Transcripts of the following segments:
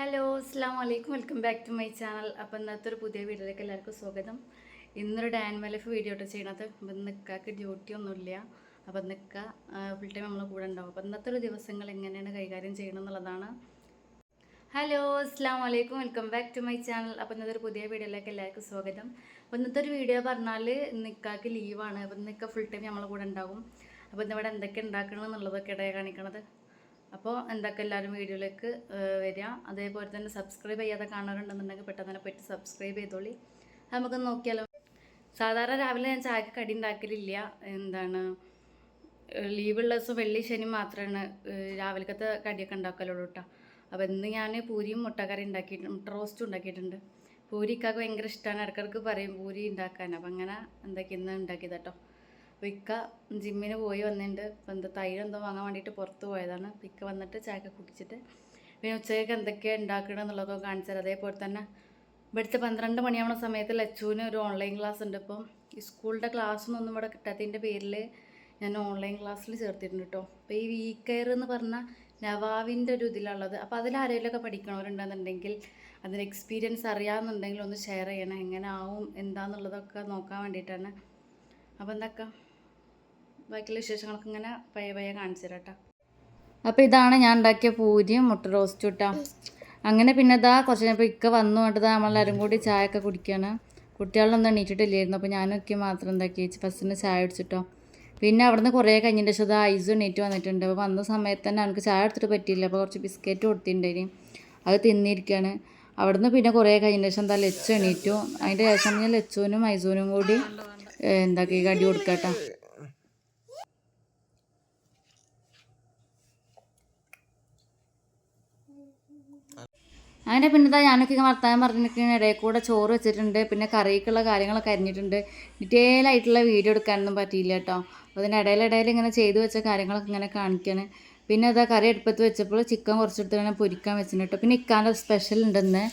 Hello അസ്സാം വലൈക്കും welcome back to my channel അപ്പോൾ ഇന്നത്തെ ഒരു പുതിയ വീഡിയോയിലേക്ക് എല്ലാവർക്കും സ്വാഗതം. ഇന്നൊരു ഡാൻ ലൈഫ് വീഡിയോ ആയിട്ട് ചെയ്യണത്. അപ്പം നിൽക്കാക്ക് ഡ്യൂട്ടി ഒന്നുമില്ല. അപ്പം നിൽക്ക ഫുൾ ടൈം നമ്മളെ കൂടെ ഉണ്ടാവും. അപ്പം ഇന്നത്തെ ഒരു ദിവസങ്ങൾ എങ്ങനെയാണ് കൈകാര്യം ചെയ്യണം എന്നുള്ളതാണ്. ഹലോ അസ്സാം വലൈക്കും welcome back to my channel അപ്പോൾ ഇന്നത്തെ ഒരു പുതിയ വീഡിയോയിലേക്ക് എല്ലാവർക്കും സ്വാഗതം. അപ്പോൾ ഇന്നത്തെ ഒരു വീഡിയോ പറഞ്ഞാൽ നിൽക്കാക്ക് ലീവാണ് അപ്പം നിൽക്ക ഫുൾ ടൈം നമ്മളെ കൂടെ ഉണ്ടാവും. അപ്പോൾ ഇന്നിവിടെ എന്തൊക്കെ ഉണ്ടാക്കണം എന്നുള്ളതൊക്കെ ഇടയെ കാണിക്കണത്. അപ്പോൾ എന്തൊക്കെ എല്ലാവരും വീഡിയോയിലേക്ക് വരിക. അതേപോലെ തന്നെ സബ്സ്ക്രൈബ് ചെയ്യാതെ കാണാറുണ്ടെന്നുണ്ടെങ്കിൽ പെട്ടെന്ന് തന്നെ പറ്റി സബ്സ്ക്രൈബ് ചെയ്തോളി. നമുക്ക് നോക്കിയാലോ. സാധാരണ രാവിലെ ഞാൻ ചായക്ക് കടി ഉണ്ടാക്കലില്ല. എന്താണ് ലീവുള്ള ദിവസം വെള്ളി ശനി മാത്രമാണ് രാവിലത്തെ കടിയൊക്കെ ഉണ്ടാക്കലുള്ളൂ കേട്ടോ അപ്പോൾ ഇന്ന് ഞാൻ പൂരിയും മുട്ടക്കറി ഉണ്ടാക്കിയിട്ടുണ്ട് മുട്ട റോസ്റ്റും ഉണ്ടാക്കിയിട്ടുണ്ട്. പൂരിക്കൊക്കെ ഭയങ്കര ഇഷ്ടമാണ് ഇടക്കിടക്ക് പറയും പൂരി ഉണ്ടാക്കാൻ. അപ്പം അങ്ങനെ എന്താക്കി ഇന്ന് ഉണ്ടാക്കിയത് കേട്ടോ ഇക്ക ജിമ്മിന് പോയി വന്നിട്ടുണ്ട് അപ്പോൾ എന്താ തൈര് എന്തോ വാങ്ങാൻ വേണ്ടിയിട്ട് പുറത്ത് പോയതാണ്. അപ്പോൾ വന്നിട്ട് ചായ കുടിച്ചിട്ട് പിന്നെ ഉച്ചയ്ക്ക് എന്തൊക്കെയാണ് ഉണ്ടാക്കണം എന്നുള്ളതൊക്കെ കാണിച്ചത് അതേപോലെ തന്നെ ഇവിടുത്തെ പന്ത്രണ്ട് മണിയാവുന്ന സമയത്ത് ലച്ചുവിന് ഒരു ഓൺലൈൻ ക്ലാസ് ഉണ്ട്. ഇപ്പം ഈ സ്കൂളിന്റെ ക്ലാസ്സൊന്നും ഇവിടെ കിട്ടാത്തതിന്റെ പേരിൽ ഞാൻ ഓൺലൈൻ ക്ലാസ്സിൽ ചേർത്തിട്ടുണ്ട് കേട്ടോ അപ്പോൾ ഈ വീക്ക് കെയർ എന്ന് പറഞ്ഞാൽ നവാവിന്റെ ഒരു ഇതിലുള്ളത് അപ്പോൾ അതിൽ ആരെങ്കിലുമൊക്കെ പഠിക്കണവരുണ്ടെന്നുണ്ടെങ്കിൽ അതിന്റെ എക്സ്പീരിയൻസ് അറിയാമെന്നുണ്ടെങ്കിൽ ഒന്ന് ഷെയർ ചെയ്യണം. എങ്ങനെ ആവും എന്താന്നുള്ളതൊക്കെ നോക്കാൻ വേണ്ടിയിട്ടാണ് അപ്പോൾ എന്തൊക്കെ ബാക്കിയുള്ള വിശേഷങ്ങളൊക്കെ ഇങ്ങനെ പയ്യെ പയ്യെ കാണിച്ചു തരാം കേട്ടോ ഇതാണ് ഞാൻ ഉണ്ടാക്കിയ പൂരിയും മുട്ട റോസ്റ്റ് കേട്ടോ അങ്ങനെ പിന്നെ ഇതാ കുറച്ച് കഴിഞ്ഞപ്പോൾ ഇക്ക വന്നു കൊണ്ടതാ നമ്മളെല്ലാവരും കൂടി ചായ ഒക്കെ കുടിക്കുകയാണ് കുട്ടികളൊന്നും എണീറ്റിട്ടില്ലായിരുന്നു. അപ്പോൾ ഞാനൊക്കെ മാത്രം എന്താക്കി വെച്ച്. ഫസ്റ്റിന് ചായ കുടിച്ചിട്ടോ. പിന്നെ അവിടുന്ന് കുറേ കഴിഞ്ഞിട്ട് ശേഷം അത് ഐസ് എണീറ്റ് വന്നിട്ടുണ്ട്. അപ്പോൾ വന്ന സമയത്ത് തന്നെ എനിക്ക് ചായ എടുത്തിട്ട് പറ്റിയില്ല. അപ്പോൾ കുറച്ച് ബിസ്ക്കറ്റ് കൊടുത്തിട്ടുണ്ടായിരുന്നു അത് തിന്നിരിക്കുകയാണ് അവിടുന്ന് പിന്നെ കുറേ കഴിഞ്ഞ ശേഷം എന്താ ലച്ചു എണീറ്റു. അതിന്റെ ശേഷം ഞാൻ ലച്ചുവിനും ഐസൂനും കൂടി എന്താക്കി കടി കൊടുക്കട്ടോ. അങ്ങനെ പിന്നെ ഇതാ ഞാനൊക്കെ ഇങ്ങനെ വർത്താനം പറഞ്ഞിരിക്കുന്ന ഇടയിൽ കൂടെ ചോറ് വെച്ചിട്ടുണ്ട് പിന്നെ കറിക്കുള്ള കാര്യങ്ങളൊക്കെ അരിഞ്ഞിട്ടുണ്ട്. ഡീറ്റെയിൽ ആയിട്ടുള്ള വീഡിയോ എടുക്കാനൊന്നും പറ്റിയില്ല കേട്ടോ. അപ്പോൾ അതിന്റെ ഇടയിലിടയിൽ ഇങ്ങനെ ചെയ്തു വെച്ച കാര്യങ്ങളൊക്കെ ഇങ്ങനെ കാണിക്കാണ്. പിന്നെ ഇതാ കറി അടുപ്പത്ത് വെച്ചപ്പോൾ ചിക്കൻ കുറച്ചെടുത്ത് ഇങ്ങനെ പൊരിക്കാൻ വെച്ചിട്ടുണ്ട് പിന്നെ ഇക്കാന്റെ സ്പെഷ്യൽ ഉണ്ടെന്ന്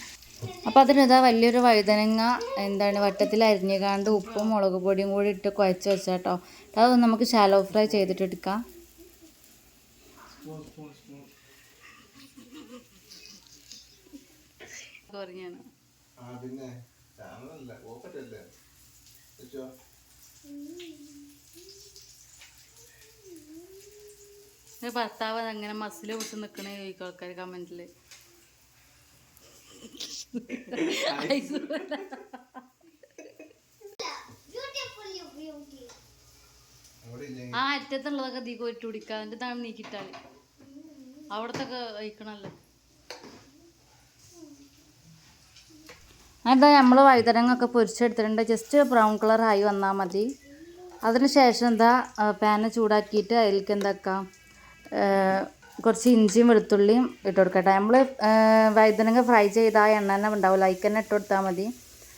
അപ്പോൾ അതിനിതാ വലിയൊരു വഴുതനങ്ങ എന്താണ് വട്ടത്തിൽ അരിഞ്ഞുകാണ്ട് ഉപ്പും മുളക് പൊടിയും കൂടി ഇട്ട് കുഴച്ച് വെച്ചാട്ടോ അതൊന്ന് നമുക്ക് ഷാലോ ഫ്രൈ ചെയ്തിട്ട് കുറഞ്ഞാണ് ആ പിന്നെ ചാനലല്ല വെച്ചോ. ഭർത്താവ് അങ്ങനെ മസിൽ വിട്ട് നിൽക്കണേ ചോദിക്കും ആൾക്കാർ ഇല്ലേ ആ അറ്റത്തുള്ളതൊക്കെ തീ ഒറ്റ കുടിക്കുക അതിന്റെ താഴെ നീക്കിട്ടാൽ അവിടത്തൊക്കെ കഴിക്കണല്ലോ? അതാ നമ്മൾ വഴുതനങ്ങൊക്കെ പൊരിച്ചെടുത്തിട്ടുണ്ട്. ജസ്റ്റ് ബ്രൗൺ കളർ ആയി വന്നാൽ മതി. അതിന് ശേഷം എന്താ പാന് ചൂടാക്കിയിട്ട് അതിലേക്ക് എന്താക്കാം കുറച്ച് ഇഞ്ചിയും വെളുത്തുള്ളിയും ഇട്ട് കൊടുക്കട്ടെ. നമ്മൾ വഴുതനങ്ങ ഫ്രൈ ചെയ്ത ആ എണ്ണ തന്നെ ഉണ്ടാവില്ല അതിൽ തന്നെ ഇട്ട് കൊടുത്താൽ മതി.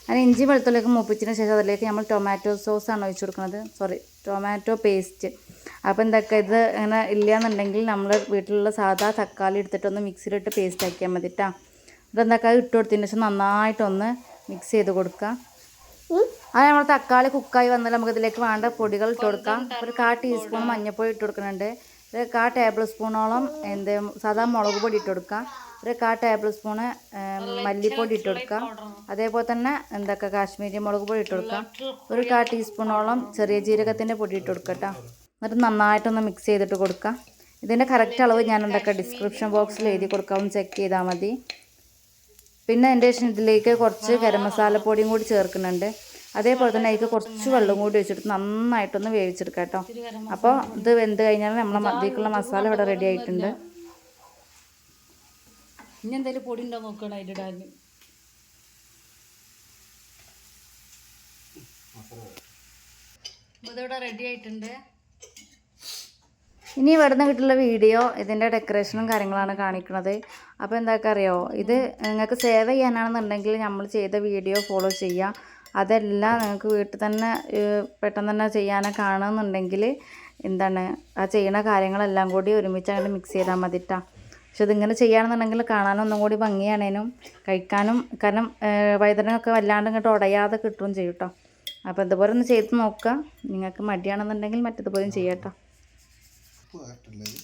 അങ്ങനെ ഇഞ്ചി വെളുത്തുള്ളിയൊക്കെ മൂപ്പിച്ചതിന് ശേഷം അതിലേക്ക് നമ്മൾ ടൊമാറ്റോ സോസാണ് ഒഴിച്ചു കൊടുക്കുന്നത്. സോറി ടൊമാറ്റോ പേസ്റ്റ് അപ്പോൾ എന്തൊക്കെ ഇത് അങ്ങനെ ഇല്ലയെന്നുണ്ടെങ്കിൽ നമ്മൾ വീട്ടിലുള്ള സാധാ തക്കാളി എടുത്തിട്ടൊന്ന് മിക്സിയിലിട്ട് പേസ്റ്റ് ആക്കിയാൽ മതി കേട്ടോ ഇതെന്തൊക്കെ ഇട്ട് കൊടുത്തതിന് ശേഷം നന്നായിട്ടൊന്ന് മിക്സ് ചെയ്ത് കൊടുക്കുക അത് നമ്മൾ തക്കാളി കുക്കായി വന്നാൽ നമുക്ക് ഇതിലേക്ക് വേണ്ട പൊടികൾ ഇട്ട് കൊടുക്കാം. ഒരു കാ ടീസ്പൂൺ മഞ്ഞൾപ്പൊടി ഇട്ട് കൊടുക്കുന്നുണ്ട്. ഒരു കാ ടേബിൾ സ്പൂണോളം എന്ത് സാധാ മുളക് പൊടി ഇട്ട് കൊടുക്കാം. ഒരു കാ ടേബിൾ സ്പൂണ് മല്ലിപ്പൊടി ഇട്ട് കൊടുക്കാം. അതേപോലെ തന്നെ എന്തൊക്കെ കാശ്മീരി മുളക് പൊടി ഇട്ട് കൊടുക്കാം. ഒരു കാ ടീസ്പൂണോളം ചെറിയ ജീരകത്തിന്റെ പൊടി ഇട്ട് കൊടുക്കാം കേട്ടോ. എന്നിട്ട് നന്നായിട്ടൊന്ന് മിക്സ് ചെയ്തിട്ട് കൊടുക്കാം. ഇതിന്റെ കറക്റ്റ് അളവ് ഞാൻ എന്തൊക്കെ ഡിസ്ക്രിപ്ഷൻ ബോക്സിൽ എഴുതി കൊടുക്കാം ചെക്ക് ചെയ്താൽ മതി. പിന്നെ എന്റെ ശേഷം ഇതിലേക്ക് കുറച്ച് ഗരം മസാലപ്പൊടിയും കൂടി ചേർക്കുന്നുണ്ട്. അതേപോലെ തന്നെ അതിലേക്ക് കുറച്ച് വെള്ളം കൂടി വെച്ചിട്ട് നന്നായിട്ടൊന്ന് വേവിച്ചെടുക്കാം കേട്ടോ. അപ്പോൾ ഇത് വെന്ത് കഴിഞ്ഞാൽ നമ്മളെ മതിക്കുള്ള മസാല ഇവിടെ റെഡി ആയിട്ടുണ്ട്. ഇനി എന്തെങ്കിലും പൊടി ഉണ്ടോ നോക്കണം അതിന്റെ ഇടാൻ. ഇതിവിടെ റെഡി ആയിട്ടുണ്ട്. ഇനി ഇവിടുന്ന് കിട്ടുള്ള വീഡിയോ ഇതിന്റെ ഡെക്കറേഷനും കാര്യങ്ങളാണ് കാണിക്കുന്നത്. അപ്പോൾ എന്താക്കുക അറിയോ ഇത് നിങ്ങൾക്ക് സേവ് ചെയ്യാനാണെന്നുണ്ടെങ്കിൽ നമ്മൾ ചെയ്ത വീഡിയോ ഫോളോ ചെയ്യുക അതെല്ലാം നിങ്ങൾക്ക് വീട്ടിൽ തന്നെ പെട്ടെന്ന് തന്നെ ചെയ്യാനൊക്കെ കാണുന്നുണ്ടെങ്കിൽ എന്താണ് ആ ചെയ്യുന്ന കാര്യങ്ങളെല്ലാം കൂടി ഒരുമിച്ച് അങ്ങോട്ട് മിക്സ് ചെയ്താൽ മതിട്ടാ. പക്ഷെ ഇതിങ്ങനെ ചെയ്യുകയാണെന്നുണ്ടെങ്കിൽ കാണാനും ഒന്നും കൂടി ഭംഗിയാണേനും കഴിക്കാനും കാരണം വൈദ്യുതനൊക്കെ വല്ലാണ്ട് ഇങ്ങോട്ട് ഉടയാതെ കിട്ടുകയും ചെയ്യും കേട്ടോ അപ്പോൾ ഇതുപോലെ ഒന്ന് ചെയ്ത് നോക്കുക. നിങ്ങൾക്ക് മടിയാണെന്നുണ്ടെങ്കിൽ മറ്റേതുപോലെയും ചെയ്യാം കേട്ടോ ഉപ്പ് കറക്റ്റല്ലേ ഇത്?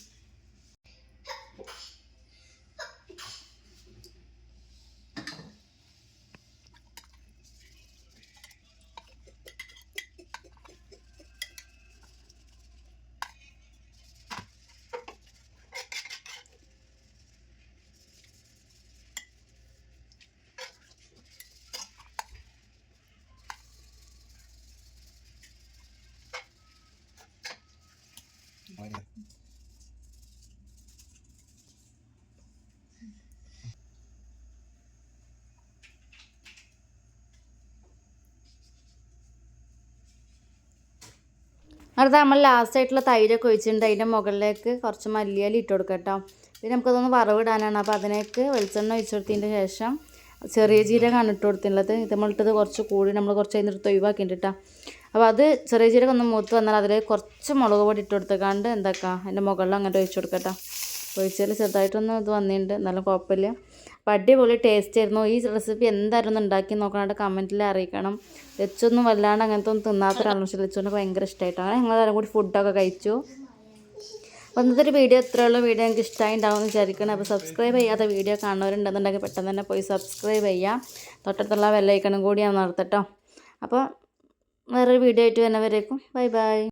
മതി അടുത്ത നമ്മൾ ലാസ്റ്റ് ആയിട്ടുള്ള തൈരൊക്കെ ഒഴിച്ചിട്ടുണ്ട്. അതിന്റെ മുകളിലേക്ക് കുറച്ച് മല്ലിയാലി ഇട്ട് കൊടുക്കാം കേട്ടോ. പിന്നെ നമുക്കതൊന്ന് വറവിടാനാണ്. അപ്പോൾ അതിനേക്ക് വെളിച്ചെണ്ണ ഒഴിച്ചു കൊടുത്തതിന്റെ ശേഷം ചെറിയ ജീരകമാണ് ഇട്ട് കൊടുത്തിട്ടുള്ളത്. ഇത് നമ്മളിട്ടത് കുറച്ച് കൂടി നമ്മൾ കുറച്ച് അതിന്റെ അടുത്ത് ഒഴിവാക്കിയിട്ടാ അപ്പോൾ അത് ചെറിയ ജീരകം ഒന്ന് മൂത്ത് വന്നാൽ അതിൽ കുറച്ച് മുളക് പൊടി ഇട്ട് കൊടുത്തേക്കാണ്ട് എന്താക്കാം? അതിന്റെ മുകളിൽ അങ്ങോട്ട് ഒഴിച്ച് കൊടുക്കട്ടോ. ഒഴിച്ചാൽ ചെറുതായിട്ടൊന്ന് ഇത് വന്നിട്ടുണ്ട്. എന്നാലും കുഴപ്പമില്ല. അപ്പോൾ അടിപൊളി ടേസ്റ്റ് ആയിരുന്നു. ഈ റെസിപ്പി എന്തായിരുന്നു ഒന്ന് ഉണ്ടാക്കി നോക്കണമായിട്ട് കമന്റിൽ അറിയിക്കണം. ലച്ചൊന്നും വല്ലാണ്ട് അങ്ങനത്തെ ഒന്നും തിന്നാത്ത ഒരാളാണ്. പക്ഷേ ലച്ചുകൊണ്ട് ഭയങ്കര ഇഷ്ടമായിട്ടാണ് അങ്ങനെ ഞങ്ങളെല്ലാവരും കൂടി ഫുഡൊക്കെ കഴിച്ചു. അപ്പോൾ ഇന്നത്തെ ഒരു വീഡിയോ ഇത്രയുള്ള വീഡിയോ എനിക്ക് ഇഷ്ടമായി ഉണ്ടാവുമെന്ന് വിചാരിക്കണം. അപ്പോൾ സബ്സ്ക്രൈബ് ചെയ്യാത്ത വീഡിയോ കാണുന്നവരുണ്ടെന്നുണ്ടെങ്കിൽ പെട്ടെന്ന് തന്നെ പോയി സബ്സ്ക്രൈബ് ചെയ്യാം. തൊട്ടടുത്തുള്ള ബെല്ലൈക്കണും കൂടി ഞാൻ നടത്തട്ടോ. അപ്പോൾ വേറൊരു വീഡിയോ ആയിട്ട് വരുന്നവരേക്കും. Bye bye